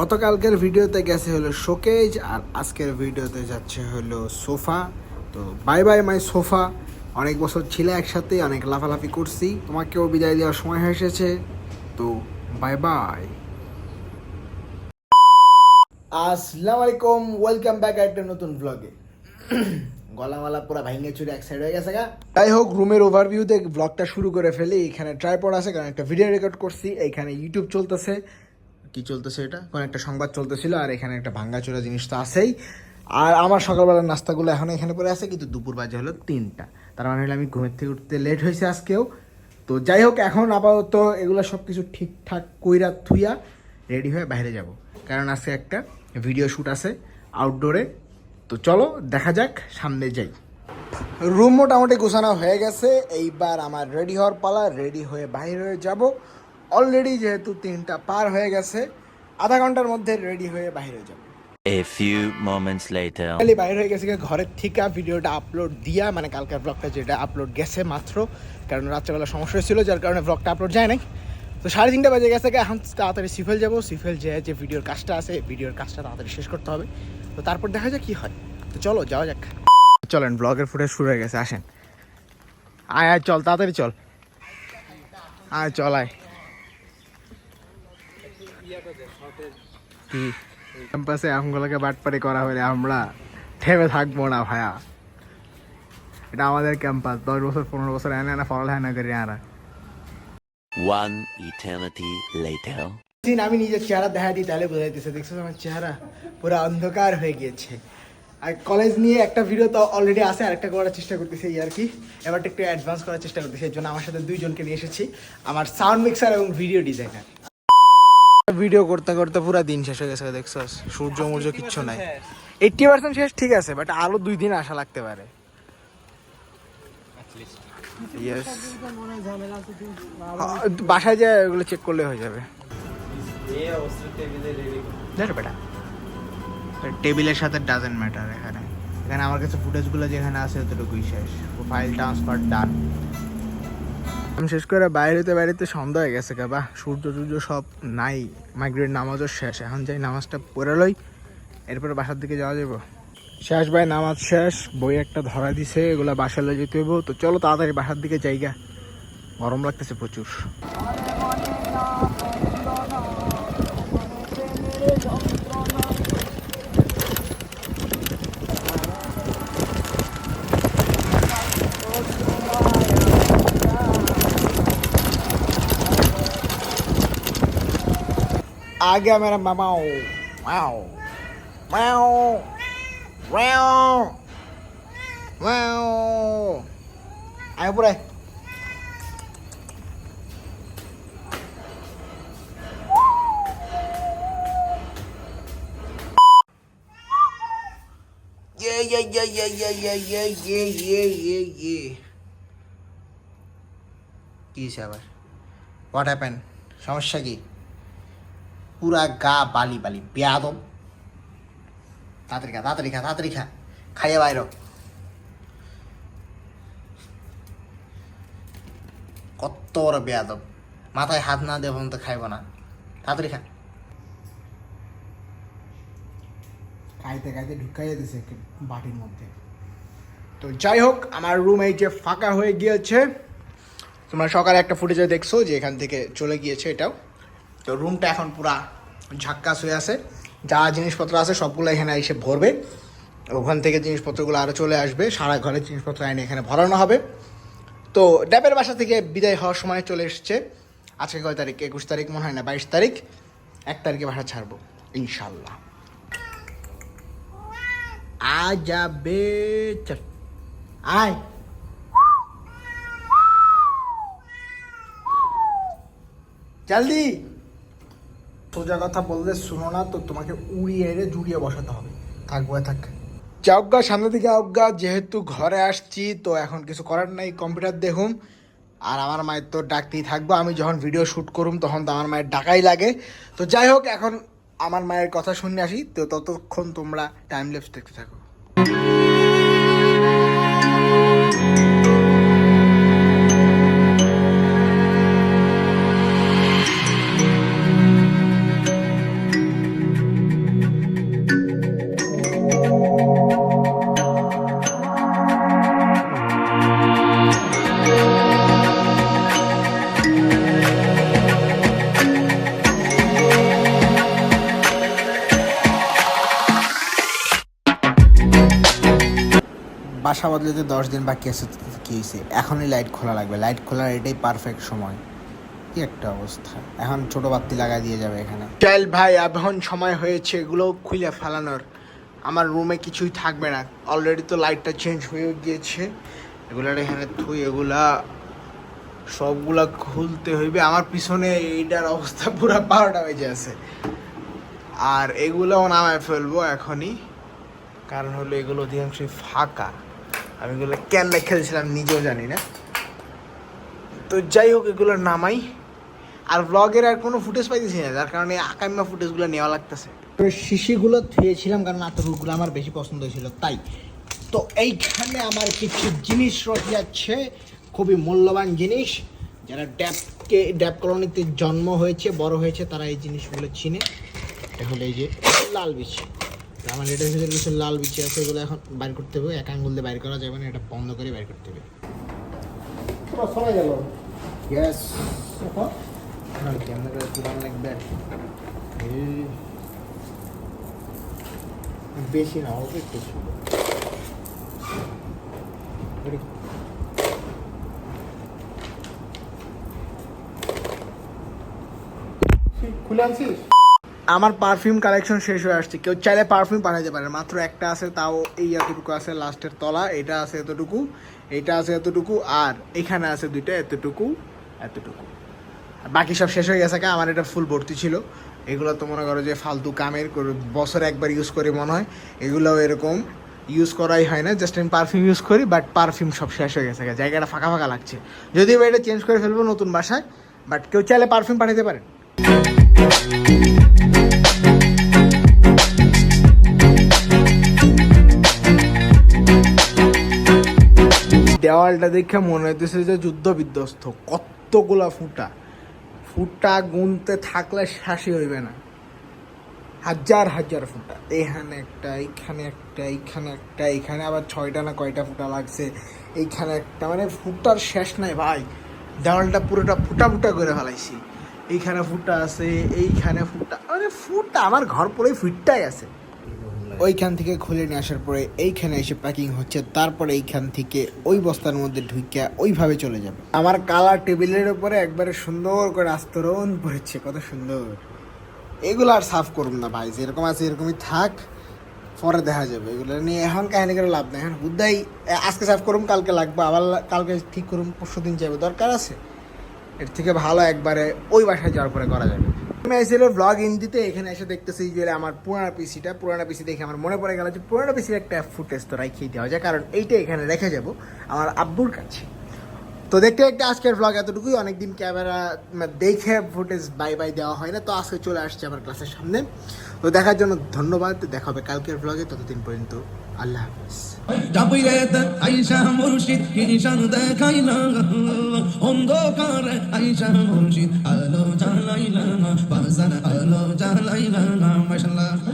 গতকালকের ভিডিওতে গেছে হলো শোকেজ আর আজকের ভিডিওতে যাচ্ছে হলো সোফা। তো বাই বাই মাই সোফা। অনেক বছর ছিল একসাথে, অনেক লাফালাফি করছি। তোমাকেও বিদায় দেওয়ার সময় হয়ে এসেছে। তো বাই বাই আসসালামু আলাইকুম ওয়েলকাম ব্যাক একটা নতুন ব্লগে গলামালা পুরো ভাঙে চুরে এক সাইড হয়ে গেছে গা। যাই হোক, রুমের ওভারভিউতে ব্লগটা শুরু করে ফেলি। এখানে ট্রাইপড আছে, কারণ একটা ভিডিও রেকর্ড করছি। এখানে ইউটিউব চলতেছে। কি চলতেছে এটা? কোন একটা সংবাদ চলতেছিল আর এখানে একটা ভাঙ্গাচোরা জিনিস তো আছেই। আর আমার সকালবেলার নাস্তাগুলো এখন এখানে পরে আছে, কিন্তু দুপুর বাজে হলো তিনটা। তার মানে হলো আমি ঘুমের থেকে উঠতে লেট হয়েছে আজকেও। তো যাই হোক, এখন আপাতত এগুলো সব কিছু ঠিকঠাক কইরা থুইয়া রেডি হয়ে বাইরে যাব। কারণ আজকে একটা ভিডিও শ্যুট আছে আউটডোরে তো চলো, দেখা যাক, সামনে যাই। রুম মোটামুটি গোছানো হয়ে গেছে। এইবার আমার রেডি হওয়ার পালা রেডি হয়ে বাইরে যাব। অলরেডি যেহেতু তিনটা পার হয়ে গেছে আধা ঘণ্টার মধ্যে রেডি হয়ে বাইরে যাব। A few moments later. খালি বাইরে হয়ে গেছে ঘরের থেকে ভিডিওটা আপলোড দিয়া মানে কালকের ব্লগটা যেটা আপলোড গেছে মাত্র কারণ রাত্রেবেলা সমস্যা ছিল যার কারণে ব্লগটা আপলোড যায় নাই। তো সাড়ে তিনটা বাজে গেছে এখন তাড়াতাড়ি সিফেল যাব সিফেল যে যে ভিডিওর কাজটা আছে ভিডিওর কাজটা তাড়াতাড়ি শেষ করতে হবে। তো তারপর দেখা যাক কি হয়। তো চলো যাওয়া যাক। চলেন ব্লগের ফুটেজ শুরু হয়ে গেছে আসেন। আয় আয় চল তাড়াতাড়ি চল। আয় চল আয়। কি ক্যাম্পাসে আমগুলোকে বাটপারি করা হলে আমরা থেমে থাকব না ভাইয়া এটা আমাদের ক্যাম্পাস দশ বছর পনেরো বছর এনে না পড়ালেখা করি আরা One eternity later. দিন আমি নিজের চেহারা দেখা দিই তাহলে বোঝা যাইতেছে দেখছ আমার চেহারা? পুরো অন্ধকার হয়ে গিয়েছে। আর কলেজ নিয়ে একটা ভিডিও তো অলরেডি আছে আরেকটা করার চেষ্টা করতেছি এই আর কি। এবারটা একটু অ্যাডভান্স করার চেষ্টা করতেছি এর জন্য আমার সাথে দুইজনকে নিয়ে এসেছি আমার সাউন্ড মিক্সার এবং ভিডিও ডিজাইনার ভিডিও করতে করতে পুরো দিন শেষ হয়ে গেছে দেখছ? সূর্য মূর্য কিচ্ছু নাই। এইটটি পার্সেন্ট শেষ ঠিক আছে বাট আরও দুই দিন আসা লাগতে পারে। বাসায় যে ওগুলো চেক করলে হয়ে যাবে। বেটা। টেবিলের সাথে ডাজেন্ট ম্যাটার এখানে। এখানে আমার কাছে ফুটেজগুলো যেখানে আছে ততটুকুই শেষ। ফাইল ট্রান্সফার ডান আমি শেষ করে বাইরেতে বাইরেতে সন্ধ্যা হয়ে গেছে কা বা সূর্য টুর্য সব নাই মাইগ্রেট নামাজও শেষ, এখন যাই নামাজটা পড়ে লই, এরপরে বাসার দিকে যাওয়া যাব শেষ ভাই, নামাজ শেষ, বই একটা ধরা দিছে, এগুলা বাসায় লয়ে যেতে হইব, তো চলো তাড়াতাড়ি বাসার দিকে জায়গা গরম লাগতেছে প্রচুর। आ गया मेरा मामा वाओ वाओ वाओ वाओ आए पूरा ये ये ये ये ये ये ये ये ये ये ये কি আবার হোয়াট হ্যাপেন সমস্যা কি পুরা গা বালি বালি, বেয়াদব। তাড়াতাড়ি খা তাড়াতাড়ি খা তাড়াতাড়ি খা। খাইয়ে বাইর। কত বড় বেয়াদব। মাথায় হাত না দেব তো খাইব না। তাড়াতাড়ি খা। খাইতে খাইতে ঢুকাইয়ে দিছে বাটির মধ্যে। তো যাই হোক, আমার রুম এই যে ফাঁকা হয়ে গিয়েছে। তোমরা সকালে একটা ফুটেজে দেখছ যে এখান থেকে চলে গিয়েছে এটাও। তো রুমটা এখন পুরা ঝাক্কাস হয়ে আছে। যা জিনিসপত্র আছে সবগুলো এখানে এসে ভরবে। ওখান থেকে জিনিসপত্রগুলো আরও চলে আসবে। সারা ঘরের জিনিসপত্র এনে এখানে ভরানো হবে। তো ড্যাবের বাসা থেকে বিদায় হওয়ার সময় চলে এসছে। আজকে কয় তারিখ? একুশ তারিখ মনে হয় না? বাইশ তারিখ? এক তারিখে বাসা ছাড়বো ইনশাল্লাহ আ যাবে আয়। জলদি। সোজা কথা বললে শুনো না, তো তোমাকে উড়িয়ে এড়ে জুড়িয়ে বসাতে হবে। থাকব থাক। যাওগা সামনে দিকে আউগা যেহেতু ঘরে আসছি, তো এখন কিছু করার নাই, কম্পিউটার দেখুন আর আমার মায়ের তো ডাকতেই থাকব, আমি যখন ভিডিও শ্যুট করুম, তখন তো আমার মায়ের ডাকাই লাগে। তো যাই হোক, এখন আমার মায়ের কথা শুনে আসি, তো ততক্ষণ তোমরা টাইম লেপস দেখতে থাকো। বাসা বদলাতে দশ দিন বাকি আছে কি হয়েছে? এখনই লাইট খোলা লাগবে। লাইট খোলার এটাই পারফেক্ট সময়। কি একটা অবস্থা। এখন ছোট বাতি লাগা দিয়ে যাবে এখানে। চাইল ভাই এখন সময় হয়েছে এগুলো খুলে ফেলানোর। আমার রুমে কিছুই থাকবে না। অলরেডি তো লাইটটা চেঞ্জ হয়ে গিয়েছে। এগুলার এখানে থুই, এগুলা সবগুলা খুলতে হইবে। আমার পিছনে এইটার অবস্থা পুরো বারোটা বেজে আছে। আর এগুলোও নামায় ফেলব এখনই। কারণ হলো এগুলো অধিকাংশই ফাঁকা। আমি এগুলো কেন রেখে দিয়েছিলাম নিজেও জানি না। তো যাই হোক, এগুলো নামাই। আর ব্লগের আর কোনো ফুটেজ পাইতেছি না, যার কারণে আকাম্মা ফুটেজগুলো নেওয়া লাগতেছে। শিশিগুলো থুয়েছিলাম কারণ আতরগুলো আমার বেশি পছন্দ হয়েছিল, তাই। তো এইখানে আমার কিছু জিনিস রয়ে যাচ্ছে, খুবই মূল্যবান জিনিস। যারা ড্যাপকে, ড্যাপ কলোনিতে জন্ম হয়েছে, বড় হয়েছে, তারা এই জিনিসগুলো চিনে। এটা হলো এই যে লাল তো আমার এটার ভিতরে কিছু লাল বিচি আছে এগুলো এখন বাইর করতে হবে। এক আঙ্গুল দিয়ে বাইর করা যাবে না এটা বন্ধ করে বাইর করতে হবে। সবাই গেল। গ্যাস ক্যামেরা পুরান লাগবে। এই। বেশি না অল্প একটু খুলে আনছিস? আমার পারফিউম কালেকশন শেষ হয়ে আসছে। কেউ চাইলে পারফিউম পাঠাইতে পারে মাত্র একটা আছে, তাও এই এতটুকু আছে লাস্টের তলা। এটা আছে এতটুকু, এটা আছে এতটুকু, আর এখানে আছে দুইটা, এতটুকু এতটুকু। বাকি সব শেষ হয়ে গেছে কা, আমার এটা ফুল ভর্তি ছিল। এগুলো তো মনে করো যে ফালতু কামের বছরে একবার ইউজ করি মনে হয়। এগুলোও এরকম ইউজ করাই হয় না জাস্ট আমি পারফিউম ইউজ করি বাট পারফিউম সব শেষ হয়ে গেছে জায়গাটা ফাঁকা ফাঁকা লাগছে। যদিও এটা চেঞ্জ করে ফেলব নতুন বাসায় বাট কেউ চাইলে পারফিউম পাঠাতে পারেন। দেওয়ালটা দেখে মনে হইতেছে যে যুদ্ধ বিধ্বস্ত। কতগুলা ফুটা। ফুটা গুনতে থাকলে শ্বাসই হইবে না। হাজার হাজার ফুটা। এখানে একটা, এইখানে একটা এইখানে একটা, এইখানে আবার ছয়টা না কয়টা ফুটা লাগছে? এইখানে একটা। মানে ফুটার শেষ নাই ভাই। দেওয়ালটা পুরোটা ফুটা ফুটা করে ফেলাইছি। এইখানে ফুটা আছে, এইখানে ফুটা। মানে ফুটা, আমার ঘর পুরোই ফিটটাই আছে। ওইখান থেকে খুলে নিয়ে আসার পরে এইখানে এসে প্যাকিং হচ্ছে, তারপরে এইখান থেকে ওই বস্তার মধ্যে ঢুকে ওইভাবে চলে যাবে। আমার কালার টেবিলের উপরে একবারে সুন্দর করে আস্তরণ পড়েছে, কত সুন্দর। এগুলো আর সাফ করুন না ভাই, যেরকম আছে এরকমই থাক, পরে দেখা যাবে। এগুলো নিয়ে এখন কাহিনী করে লাভ নাই। এখন বুদ্ধাই আজকে সাফ করুম, কালকে লাগবে, আবার কালকে ঠিক করুম পরশু দিন যাবে দরকার আছে? এর থেকে ভালো একবারে ওই বাসায় যাওয়ার পরে করা যাবে। আমি এসেছিলাম ব্লগ হিন্দিতে এখানে এসে দেখতেছি যে আমার পুরানা পিসিটা পুরানা পিসি দেখে আমার মনে পড়ে গেল যে পুরানা পিসির একটা ফুটেজ তো রাখিয়ে দেওয়া যায়, কারণ এইটা এখানে রেখে যাব আমার আব্বুর কাছে। তো দেখতে দেখতে আজকের ব্লগ এতটুকুই। অনেকদিন ক্যামেরা দেখে ফুটেজ বাই বাই দেওয়া হয় না। তো আজকে চলে আসছে আমার ক্লাসের সামনে। তো দেখার জন্য ধন্যবাদ। দেখা হবে কালকের ব্লগে ততদিন পর্যন্ত আল্লাহ হাফিজ। আলো আলো